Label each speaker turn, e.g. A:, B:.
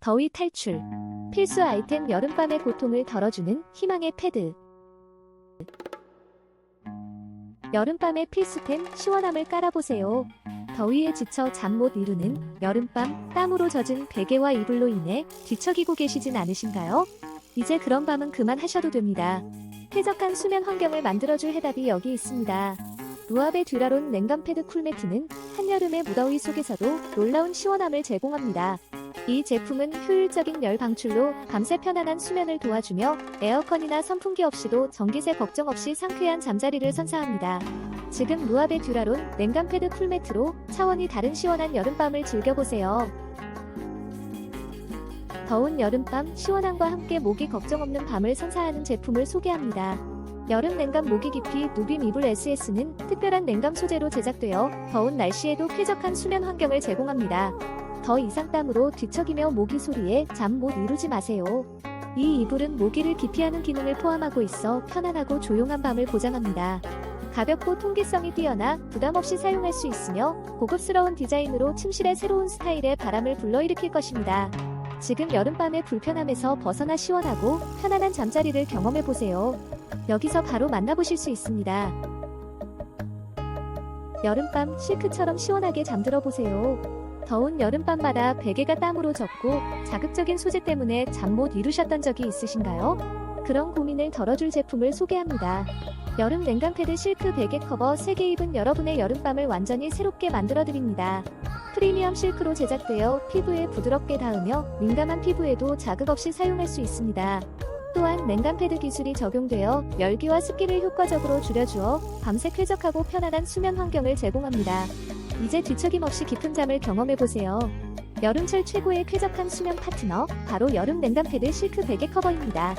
A: 더위 탈출. 필수 아이템 여름밤의 고통을 덜어주는 희망의 패드. 여름밤의 필수템 시원함을 깔아보세요. 더위에 지쳐 잠 못 이루는 여름밤 땀으로 젖은 베개와 이불로 인해 뒤척이고 계시진 않으신가요? 이제 그런 밤은 그만하셔도 됩니다. 쾌적한 수면 환경을 만들어줄 해답이 여기 있습니다. 루아베 듀라론 냉감 패드 쿨매트는 한여름의 무더위 속에서도 놀라운 시원함을 제공합니다. 이 제품은 효율적인 열 방출로 밤새 편안한 수면을 도와주며 에어컨이나 선풍기 없이도 전기세 걱정 없이 상쾌한 잠자리를 선사합니다. 지금 루아베 듀라론 냉감 패드 쿨매트로 차원이 다른 시원한 여름밤을 즐겨보세요. 더운 여름밤 시원함과 함께 모기 걱정 없는 밤을 선사하는 제품을 소개합니다. 여름 냉감 모기 깊이 누빔 이불 SS는 특별한 냉감 소재로 제작되어 더운 날씨에도 쾌적한 수면 환경을 제공합니다. 더 이상 땀으로 뒤척이며 모기 소리에 잠 못 이루지 마세요. 이 이불은 모기를 기피하는 기능을 포함하고 있어 편안하고 조용한 밤을 보장합니다. 가볍고 통기성이 뛰어나 부담 없이 사용할 수 있으며 고급스러운 디자인으로 침실의 새로운 스타일의 바람을 불러일으킬 것입니다. 지금 여름밤의 불편함에서 벗어나 시원하고 편안한 잠자리를 경험해 보세요. 여기서 바로 만나보실 수 있습니다. 여름밤 실크처럼 시원하게 잠들어 보세요. 더운 여름밤마다 베개가 땀으로 젖고 자극적인 소재 때문에 잠 못 이루셨던 적이 있으신가요? 그런 고민을 덜어줄 제품을 소개합니다. 여름 냉감 패드 실크 베개 커버 3개 입은 여러분의 여름밤을 완전히 새롭게 만들어드립니다. 프리미엄 실크로 제작되어 피부에 부드럽게 닿으며 민감한 피부에도 자극 없이 사용할 수 있습니다. 또한 냉감 패드 기술이 적용되어 열기와 습기를 효과적으로 줄여주어 밤새 쾌적하고 편안한 수면 환경을 제공합니다. 이제 뒤척임 없이 깊은 잠을 경험해보세요. 여름철 최고의 쾌적한 수면 파트너, 바로 여름 냉감 패드 실크 베개 커버입니다.